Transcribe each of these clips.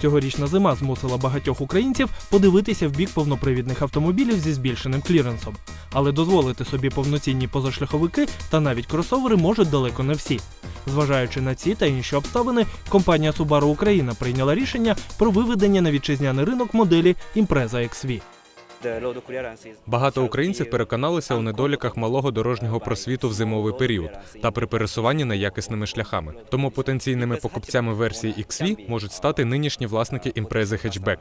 Цьогорічна зима змусила багатьох українців подивитися в бік повнопривідних автомобілів зі збільшеним кліренсом. Але дозволити собі повноцінні позашляховики та навіть кросовери можуть далеко не всі. Зважаючи на ці та інші обставини, компанія Subaru Україна прийняла рішення про виведення на вітчизняний ринок моделі Impreza XV. Багато українців переконалися у недоліках малого дорожнього просвіту в зимовий період та при пересуванні неякісними шляхами. Тому потенційними покупцями версії XV можуть стати нинішні власники імпрези хетчбек.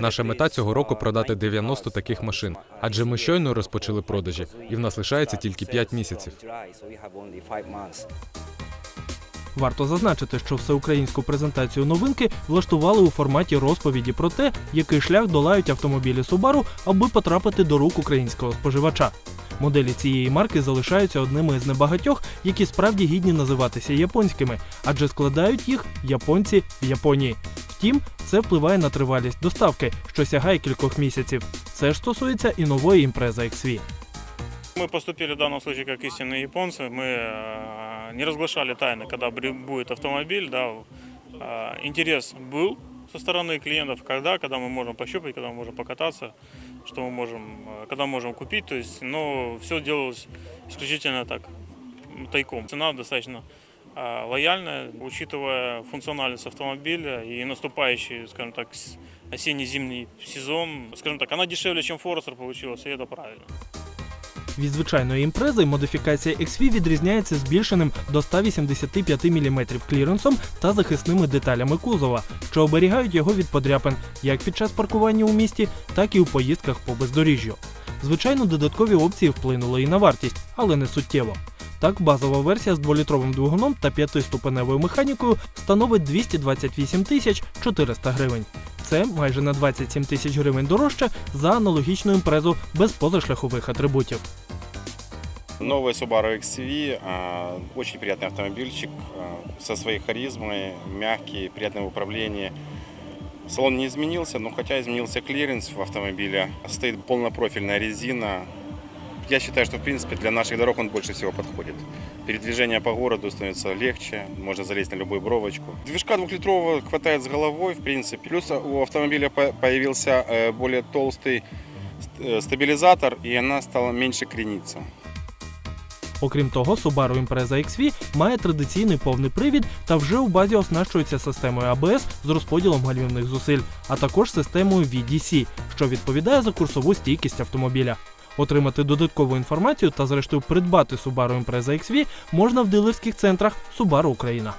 Наша мета цього року продати 90 таких машин, адже ми щойно розпочали продажі, і в нас лишається тільки 5 місяців. Варто зазначити, що всеукраїнську презентацію новинки влаштували у форматі розповіді про те, який шлях долають автомобілі Subaru, аби потрапити до рук українського споживача. Моделі цієї марки залишаються одними з небагатьох, які справді гідні називатися японськими, адже складають їх японці в Японії. Втім, це впливає на тривалість доставки, що сягає кількох місяців. Це ж стосується і нової імпрези XV. Мы поступили в данном случае как истинные японцы. Мы э, не разглашали тайны, когда будет автомобиль. Да. Э, Интерес был со стороны клиентов, когда, когда мы можем пощупать, когда мы можем покататься, что мы можем, э, когда можем купить. То есть, но все делалось исключительно так, тайком. Цена достаточно лояльная, учитывая функциональность автомобиля и наступающий, скажем так, осенне-зимний сезон. Скажем так, она дешевле, чем Форестер получилась, и это правильно. Від звичайної імпрези модифікація XV відрізняється збільшеним до 185 мм кліренсом та захисними деталями кузова, що оберігають його від подряпин як під час паркування у місті, так і у поїздках по бездоріжжю. Звичайно, додаткові опції вплинули і на вартість, але не суттєво. Так, базова версія з 2-літровим двигуном та 5-ступеневою механікою становить 228 тисяч 400 гривень. Це майже на 27 тисяч гривень дорожче за аналогічну імпрезу без позашляхових атрибутів. Новый Subaru XV, а, очень приятный автомобильчик, а, со своей харизмой, мягкий, приятный в управлении. Салон не изменился, но хотя изменился клиренс в автомобиле, стоит полнопрофильная резина. Я считаю, что в принципе для наших дорог он больше всего подходит. Передвижение по городу становится легче, можно залезть на любую бровочку. Движка двухлитрового хватает с головой, в принципе. Плюс у автомобиля по- появился э, более толстый э, стабилизатор, и она стала меньше крениться. Окрім того, Subaru Impreza XV має традиційний повний привід та вже у базі оснащується системою ABS з розподілом гальмівних зусиль, а також системою VDC, що відповідає за курсову стійкість автомобіля. Отримати додаткову інформацію та, зрештою, придбати Subaru Impreza XV можна в дилерських центрах Subaru Україна.